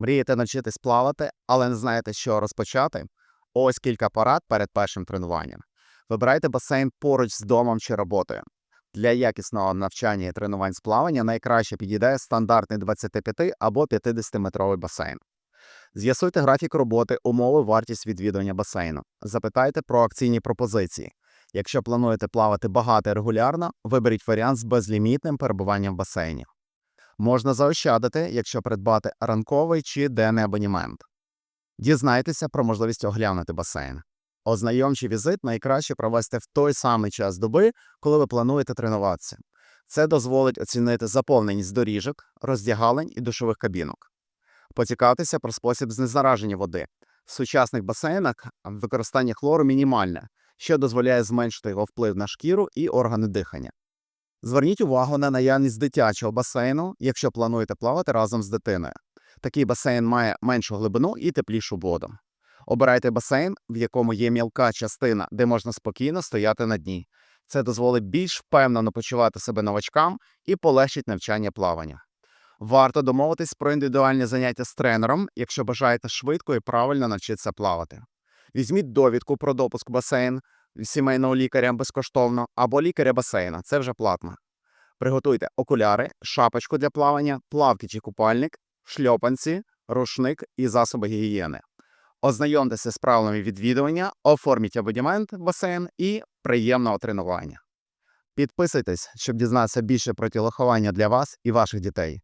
Мрієте навчитись плавати, але не знаєте, чого розпочати? Ось кілька порад перед першим тренуванням. Вибирайте басейн поруч з домом чи роботою. Для якісного навчання і тренувань з плавання найкраще підійде стандартний 25 або 50-метровий басейн. З'ясуйте графік роботи, умови, вартість відвідування басейну. Запитайте про акційні пропозиції. Якщо плануєте плавати багато і регулярно, виберіть варіант з безлімітним перебуванням в басейні. Можна заощадити, якщо придбати ранковий чи денний абонімент. Дізнайтеся про можливість оглянути басейн. Ознайомчий візит найкраще провести в той самий час доби, коли ви плануєте тренуватися. Це дозволить оцінити заповненість доріжок, роздягалень і душових кабінок. Поцікавтеся про спосіб знезараження води. В сучасних басейнах використання хлору мінімальне, що дозволяє зменшити його вплив на шкіру і органи дихання. Зверніть увагу на наявність дитячого басейну, якщо плануєте плавати разом з дитиною. Такий басейн має меншу глибину і теплішу воду. Обирайте басейн, в якому є мілка частина, де можна спокійно стояти на дні. Це дозволить більш впевнено почувати себе новачкам і полегшить навчання плавання. Варто домовитись про індивідуальні заняття з тренером, якщо бажаєте швидко і правильно навчитися плавати. Візьміть довідку про допуск басейн сімейного лікаря безкоштовно або лікаря басейна, це вже платно. Приготуйте окуляри, шапочку для плавання, плавки чи купальник, шльопанці, рушник і засоби гігієни. Ознайомтеся з правилами відвідування, оформіть абонемент басейн і приємного тренування. Підписуйтесь, щоб дізнатися більше про тілоховання для вас і ваших дітей.